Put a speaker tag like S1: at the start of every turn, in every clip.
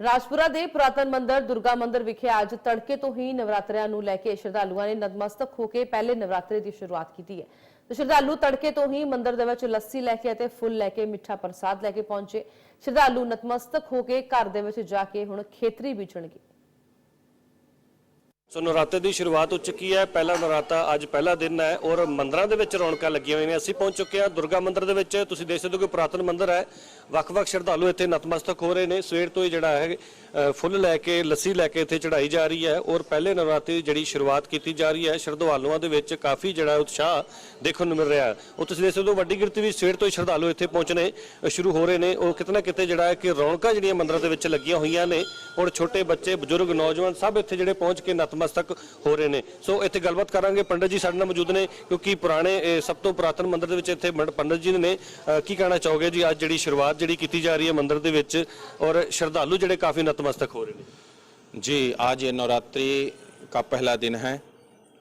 S1: ਰਾਜਪੁਰਾ ਦੇ ਪੁਰਾਤਨ ਮੰਦਿਰ ਦੁਰਗਾ ਮੰਦਿਰ ਵਿਖੇ ਅੱਜ ਤੜਕੇ ਤੋਂ ਹੀ ਨਵਰਾਤਰਿਆਂ ਨੂੰ ਲੈ ਕੇ ਸ਼ਰਧਾਲੂਆਂ ਨੇ ਨਤਮਸਤਕ ਹੋ ਕੇ ਪਹਿਲੇ ਨਵਰਾਤਰੇ ਦੀ ਸ਼ੁਰੂਆਤ ਕੀਤੀ ਹੈ। ਤੇ ਸ਼ਰਧਾਲੂ ਤੜਕੇ ਤੋਂ ਹੀ ਮੰਦਿਰ ਦੇ ਵਿੱਚ ਲੱਸੀ ਲੈ ਕੇ ਅਤੇ ਫੁੱਲ ਲੈ ਕੇ ਮਿੱਠਾ ਪ੍ਰਸਾਦ ਲੈ ਕੇ ਪਹੁੰਚੇ। ਸ਼ਰਧਾਲੂ ਨਤਮਸਤਕ ਹੋ ਕੇ ਘਰ ਦੇ ਵਿੱਚ ਜਾ ਕੇ ਹੁਣ ਖੇਤਰੀ ਬੀਜਣਗੇ।
S2: ਸੋ ਨਰਾਤੇ ਦੀ ਸ਼ੁਰੂਆਤ ਹੋ ਚੁੱਕੀ ਹੈ। ਪਹਿਲਾ ਨਰਾਤਾ ਅੱਜ ਪਹਿਲਾ ਦਿਨ ਹੈ ਔਰ ਮੰਦਰਾਂ ਦੇ ਵਿੱਚ ਰੌਣਕਾਂ ਲੱਗੀਆਂ ਹੋਈਆਂ ਨੇ। ਅਸੀਂ ਪਹੁੰਚ ਚੁੱਕੇ ਹਾਂ ਦੁਰਗਾ ਮੰਦਿਰ ਦੇ ਵਿੱਚ। ਤੁਸੀਂ ਦੇਖ ਸਕਦੇ ਹੋ ਕਿ ਪੁਰਾਤਨ ਮੰਦਿਰ ਹੈ। ਵੱਖ-ਵੱਖ ਸ਼ਰਧਾਲੂ ਇੱਥੇ ਨਤਮਸਤਕ ਹੋ ਰਹੇ ਨੇ। ਸਵੇਰ ਤੋਂ ਹੀ ਜਿਹੜਾ ਹੈ ਫੁੱਲ ਲੈ ਕੇ, ਲੱਸੀ ਲੈ ਕੇ ਇੱਥੇ ਚੜਾਈ ਜਾ ਰਹੀ ਹੈ ਔਰ ਪਹਿਲੇ ਨਵਰਾਤਰੀ ਦੀ ਜਿਹੜੀ ਸ਼ੁਰੂਆਤ ਕੀਤੀ ਜਾ ਰਹੀ ਹੈ ਸ਼ਰਧਾਲੂਆਂ ਦੇ ਵਿੱਚ ਕਾਫੀ ਜਿਹੜਾ ਉਤਸ਼ਾਹ ਦੇਖਣ ਨੂੰ ਮਿਲ ਰਿਹਾ ਹੈ। ਉਹ ਤੁਸੀਂ ਦੇਖ ਸਕਦੇ ਹੋ, ਵੱਡੀ ਗਿਣਤੀ ਵਿੱਚ ਸਵੇਰ ਤੋਂ ਹੀ ਸ਼ਰਧਾਲੂ ਇੱਥੇ ਪਹੁੰਚਣੇ ਸ਼ੁਰੂ ਹੋ ਰਹੇ ਨੇ। ਉਹ ਕਿਤੇ ਨਾ ਕਿਤੇ ਜਿਹੜਾ ਹੈ ਕਿ ਰੌਣਕਾਂ ਜਿਹੜੀਆਂ ਮੰਦਰਾਂ ਦੇ ਵਿੱਚ ਲੱਗੀਆਂ ਹੋਈਆਂ ਨੇ ਔਰ ਛੋਟੇ ਬੱਚੇ, ਬਜ਼ੁਰਗ, ਨੌਜਵਾਨ ਸਭ ਇੱਥੇ ਜਿਹੜੇ ਪਹੁੰਚ ਕੇ ਨਤਮਸਤਕ ਹੋ ਰਹੇ ਨੇ। ਸੋ ਇੱਥੇ ਗੱਲਬਾਤ ਕਰਾਂਗੇ। ਪੰਡਤ ਜੀ ਸਾਡੇ ਨਾਲ ਮੌਜੂਦ ਨੇ, ਕਿਉਂਕਿ ਪੁਰਾਣੇ ਸਭ ਤੋਂ ਪੁਰਾਤਨ ਮੰਦਿਰ ਦੇ ਵਿੱਚ ਇੱਥੇ ਮੰਡ- ਪੰਡਤ ਜੀ ਨੇ ਕੀ ਕਹਿਣਾ ਚਾਹੋਗੇ ਜੀ? ਅੱਜ ਜਿਹੜੀ ਸ਼ੁਰੂਆਤ ਜਿਹੜੀ ਕੀਤੀ ਜਾ ਰਹੀ ਹੈ ਮੰਦਿਰ ਦੇ ਵਿੱਚ ਔਰ ਸ਼ਰਧਾਲੂ ਜਿਹੜੇ ਕਾਫੀ ਨਤਮਸਤਕ नतमस्तक हो रहे
S3: जी आज ये नवरात्रि का पहला दिन है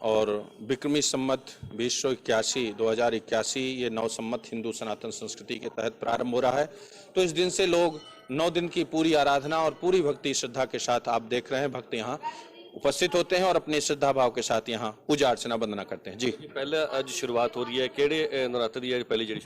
S3: और विक्रमी सम्मत बीस सौ इक्यासी दो हज़ार इक्यासी ये नौ सम्मत हिंदू सनातन संस्कृति के तहत प्रारंभ हो रहा है। तो इस दिन से लोग नौ दिन की पूरी आराधना और पूरी भक्ति श्रद्धा के साथ आप देख रहे हैं भक्त यहाँ उपस्थित होते हैं और अपने श्रद्धा भाव के साथ यहाँ पूजा अर्चना वंदना करते हैं। जी।
S2: पहले आज शुरुआत हो रही है केड़े नवरात्रि पहली जड़ी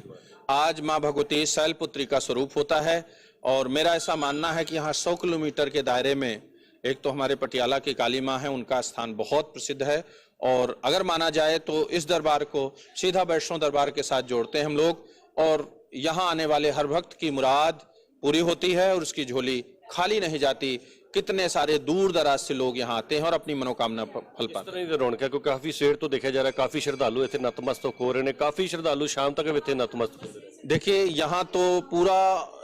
S3: आज माँ भगवती शैलपुत्री का स्वरूप होता है। और मेरा ऐसा मानना है कि यहाँ सौ किलोमीटर के दायरे में एक तो हमारे पटियाला की काली माँ है उनका स्थान बहुत प्रसिद्ध है। और अगर माना जाए तो इस दरबार को सीधा वैष्णो दरबार के साथ जोड़ते हैं हम लोग। और यहाँ आने वाले हर भक्त की मुराद पूरी होती है और उसकी झोली खाली नहीं जाती। कितने सारे दूर दराज से लोग यहाँ आते हैं और अपनी मनोकामना फल पाते हैं।
S2: रौनक है क्योंकि काफ़ी शेर तो देखा जा रहा है काफ़ी श्रद्धालु इतने नतमस्तक हो रहे हैं काफ़ी श्रद्धालु शाम तक इतने नतमस्तक हो रहे हैं। ਵੀ ਇੱਥੇ ਨਤਮਸਤਕ ਹੁੰਦੇ ਨੇ
S3: देखिए यहाँ तो पूरा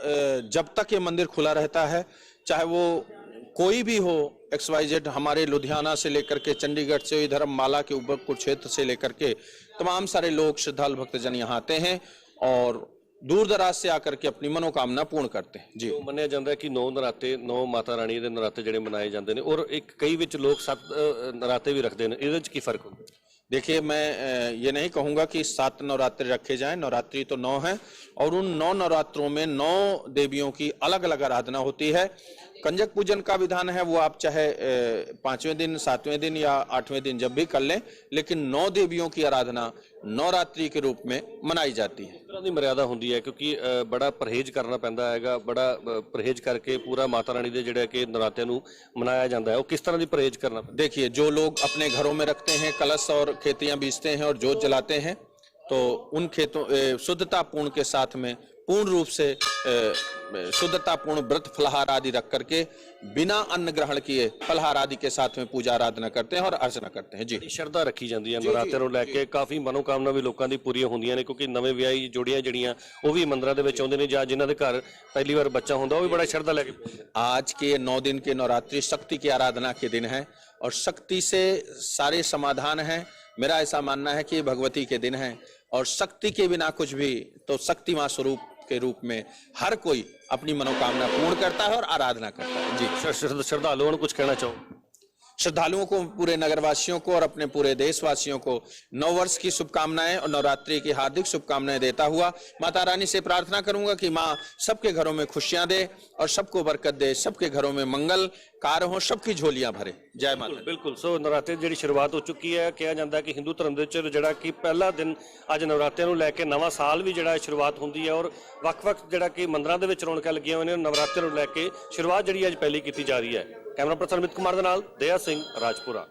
S3: अ, जब तक ये मंदिर खुला रहता है चाहे वो कोई भी हो एक्स वाई जेड हमारे लुधियाना से लेकर के चंडीगढ़ से इधर माला के ऊपर कुरुक्षेत्र से लेकर के तमाम सारे लोग श्रद्धालु भक्तजन यहाँ आते हैं और दूर दराज से आकर के अपनी मनोकामना पूर्ण करते हैं जी
S2: ਉਹ ਮੰਨਿਆ ਜਾਂਦਾ ਹੈ ਕਿ ਨੌ ਨਰਾਤੇ ਨੌ ਮਾਤਾ ਰਾਣੀ ਦੇ ਨਰਾਤੇ ਜਿਹੜੇ ਮਨਾਏ ਜਾਂਦੇ ਨੇ ਔਰ ਇੱਕ ਕਈ ਵਿੱਚ ਲੋਕ ਸੱਤ ਅ, ਨਰਾਤੇ ਵੀ ਰੱਖਦੇ ਨੇ ਇਹਦੇ ਵਿੱਚ ਕੀ ਫਰਕ ਹੁੰਦਾ
S3: देखिए, मैं ये नहीं कहूँगा कि सात नवरात्रि रखे जाएँ, नवरात्रि तो नौ हैं, और उन नौ नवरात्रों में नौ देवियों की अलग अलग आराधना होती है। कंजक पूजन का विधान है वो आप चाहे पाँचवें दिन सातवें दिन या आठवें दिन जब भी कर लें लेकिन नौ देवियों की आराधना नवरात्रि के रूप में मनाई जाती है।
S2: तरह की मर्यादा होंगी है क्योंकि बड़ा परहेज करना पैदा है बड़ा परहेज करके पूरा माता रानी के जोड़ा के नरात्या मनाया जाता है वो किस तरह की परहेज करना?
S3: देखिए जो लोग अपने घरों में रखते हैं कलश और खेतियाँ बीजते हैं और जोत जलाते हैं तो उन खेतों ए, शुद्धतापूर्ण के साथ में पूर्ण रूप से ए, शुद्धतापूर्ण व्रत फलहार आदि रख करके बिना अन्न ग्रहण किए फलहार आदि के साथ में पूजा आराधना करते हैं और अर्चना करते हैं जी
S2: ਸ਼ਰਧਾ ਰੱਖੀ ਜਾਂਦੀ ਹੈ ਨਰਾਤਿਆਂ ਨੂੰ ਲੈ ਕੇ ਕਾਫੀ ਮਨੋਕਾਮਨਾ ਵੀ ਲੋਕਾਂ ਦੀ ਪੂਰੀਆਂ ਹੁੰਦੀਆਂ ਨੇ ਕਿਉਂਕਿ ਨਵੇਂ ਵਿਆਹੀ ਜੋੜੀਆਂ ਜਿਹੜੀਆਂ ਉਹ ਵੀ ਮੰਦਰਾਂ ਦੇ ਵਿੱਚ ਆਉਂਦੇ ਨੇ ਜਾਂ ਜਿਨ੍ਹਾਂ ਦੇ ਘਰ ਪਹਿਲੀ ਵਾਰ ਬੱਚਾ ਹੁੰਦਾ ਉਹ ਵੀ ਬੜਾ ਸ਼ਰਧਾ ਲੈ ਕੇ ਪਹੁੰਚਦੇ ਨੇ।
S3: आज के ये नौ दिन के नवरात्रि शक्ति की आराधना के दिन है और शक्ति से सारे समाधान हैं मेरा ऐसा मानना है कि भगवती के दिन हैं और शक्ति के बिना कुछ भी तो शक्ति माँ स्वरूप के रूप में हर कोई अपनी मनोकामना पूर्ण करता है और आराधना करता है। जी।
S2: श्रद्धालुओं कुछ कहना चाहूँ?
S3: श्रद्धालुओं को पूरे नगरवासियों को और अपने पूरे देशवासियों को नव वर्ष की शुभकामनाएं और नवरात्रि की हार्दिक शुभकामनाएं देता हुआ माता रानी से प्रार्थना करूंगा कि माँ सबके घरों में खुशियां दे और सबको बरकत दे सबके घरों में मंगल कार्य हो सबकी झोलियां भरे जय माता दी।
S2: ਬਿਲਕੁਲ ਸੋ ਨਰਾਤੇ ਦੀ ਜਿਹੜੀ ਸ਼ੁਰੂਆਤ ਹੋ ਚੁੱਕੀ ਹੈ ਕਿਹਾ ਜਾਂਦਾ ਹੈ ਕਿ ਹਿੰਦੂ ਧਰਮ ਦੇ ਵਿੱਚ ਜਿਹੜਾ ਕਿ ਪਹਿਲਾ ਦਿਨ ਅੱਜ ਨਵਰਾਤਿਆਂ ਨੂੰ ਲੈ ਕੇ ਨਵਾਂ ਸਾਲ ਵੀ ਜਿਹੜਾ ਸ਼ੁਰੂਆਤ ਹੁੰਦੀ ਹੈ ਔਰ ਵੱਖ-ਵੱਖ ਜਿਹੜਾ ਕਿ ਮੰਦਰਾਂ ਦੇ ਵਿੱਚ ਰੌਣਕਾਂ ਲੱਗੀਆਂ ਹੋਈਆਂ ਨੇ ਨਵਰਾਤਿਆਂ ਨੂੰ ਲੈ ਕੇ ਸ਼ੁਰੂਆਤ ਜਿਹੜੀ ਅੱਜ ਪਹਿਲੀ ਕੀਤੀ ਜਾ ਰਹੀ ਹੈ ਕੈਮਰਾ ਪਰਸਨ ਅਮਿਤ ਕੁਮਾਰ ਦੇ ਨਾਲ ਦਇਆ ਸਿੰਘ ਰਾਜਪੁਰਾ।